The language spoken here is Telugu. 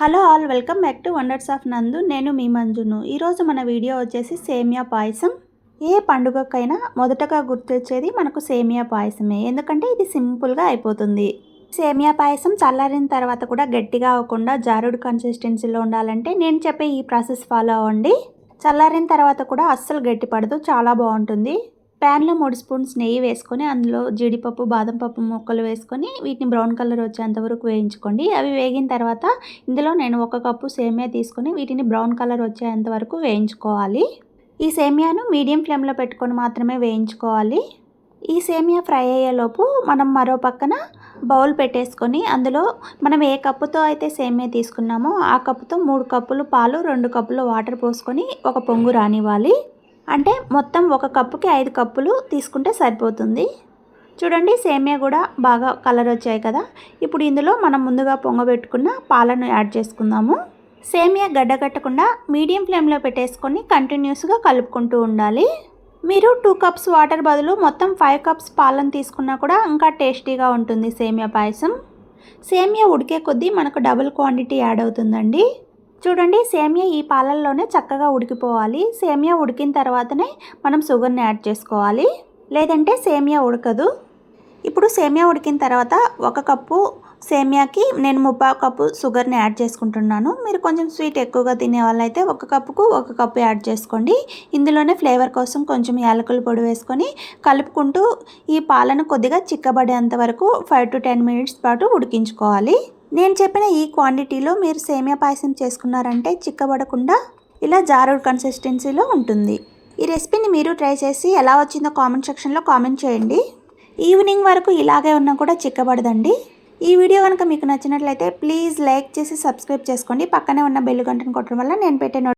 Hello all welcome back to wonders of Nandu. నేను మీ మంజును. ఈరోజు మన వీడియో వచ్చేసి సేమియా పాయసం. ఏ పండుగకైనా మొదటగా గుర్తొచ్చేది మనకు సేమియా పాయసమే. ఎందుకంటే ఇది సింపుల్గా అయిపోతుంది. సేమియా పాయసం చల్లారిన తర్వాత కూడా గట్టిగా అవ్వకుండా జారుడు కన్సిస్టెన్సీలో ఉండాలంటే నేను చెప్పే ఈ ప్రాసెస్ ఫాలో అవ్వండి. చల్లారిన తర్వాత కూడా అస్సలు గట్టి పడదు చాలా బాగుంటుంది. ప్యాన్లో మూడు స్పూన్స్ నెయ్యి వేసుకొని అందులో జీడిపప్పు బాదం పప్పు ముక్కలు వేసుకొని వీటిని బ్రౌన్ కలర్ వచ్చేంత వరకు వేయించుకోండి. అవి వేగిన తర్వాత ఇందులో నేను ఒక కప్పు సేమియా తీసుకొని వీటిని బ్రౌన్ కలర్ వచ్చేంత వరకు వేయించుకోవాలి. ఈ సేమియాను మీడియం ఫ్లేమ్లో పెట్టుకొని మాత్రమే వేయించుకోవాలి. ఈ సేమియా ఫ్రై అయ్యేలోపు మనం మరో పక్కన బౌల్ పెట్టేసుకొని అందులో మనం ఏ కప్పుతో అయితే సేమియా తీసుకున్నామో ఆ కప్పుతో మూడు కప్పులు పాలు రెండు కప్పులు వాటర్ పోసుకొని ఒక పొంగు రానివ్వాలి. అంటే మొత్తం ఒక కప్పుకి ఐదు కప్పులు తీసుకుంటే సరిపోతుంది. చూడండి సేమియా కూడా బాగా కలర్ వచ్చాయి కదా. ఇప్పుడు ఇందులో మనం ముందుగా పొంగబెట్టుకున్న పాలను యాడ్ చేసుకుందాము. సేమియా గడ్డగట్టకుండా మీడియం ఫ్లేమ్లో పెట్టేసుకొని కంటిన్యూస్గా కలుపుకుంటూ ఉండాలి. మీరు టూ కప్స్ వాటర్ బదులు మొత్తం ఫైవ్ కప్స్ పాలను తీసుకున్నా కూడా ఇంకా టేస్టీగా ఉంటుంది సేమియా పాయసం. సేమియా ఉడికే కొద్దీ మనకు డబుల్ క్వాంటిటీ యాడ్ అవుతుందండి. చూడండి సేమియా ఈ పాలల్లోనే చక్కగా ఉడికిపోవాలి. సేమియా ఉడికిన తర్వాతనే మనం షుగర్ని యాడ్ చేసుకోవాలి. లేదంటే సేమియా ఉడకదు. ఇప్పుడు సేమియా ఉడికిన తర్వాత ఒక కప్పు సేమియాకి నేను ముప్పావు కప్పు షుగర్ని యాడ్ చేసుకుంటున్నాను. మీరు కొంచెం స్వీట్ ఎక్కువగా తినే వాళ్ళైతే ఒక కప్పుకు ఒక కప్పు యాడ్ చేసుకోండి. ఇందులోనే ఫ్లేవర్ కోసం కొంచెం యాలకుల పొడి వేసుకొని కలుపుకుంటూ ఈ పాలను కొద్దిగా చిక్కబడేంత వరకు ఫైవ్ టు టెన్ మినిట్స్ పాటు ఉడికించుకోవాలి. నేను చెప్పిన ఈ క్వాంటిటీలో మీరు సేమియా పాయసం చేసుకున్నారంటే చిక్కబడకుండా ఇలా జారుడ్ కన్సిస్టెన్సీలో ఉంటుంది. ఈ రెసిపీని మీరు ట్రై చేసి ఎలా వచ్చిందో కామెంట్ సెక్షన్లో కామెంట్ చేయండి. ఈవినింగ్ వరకు ఇలాగే ఉన్నా కూడా చిక్కబడదండి. ఈ వీడియో కనుక మీకు నచ్చినట్లయితే ప్లీజ్ లైక్ చేసి సబ్స్క్రైబ్ చేసుకోండి. పక్కనే ఉన్న బెల్ గంటను కొట్టడం వల్ల నేను పెట్టే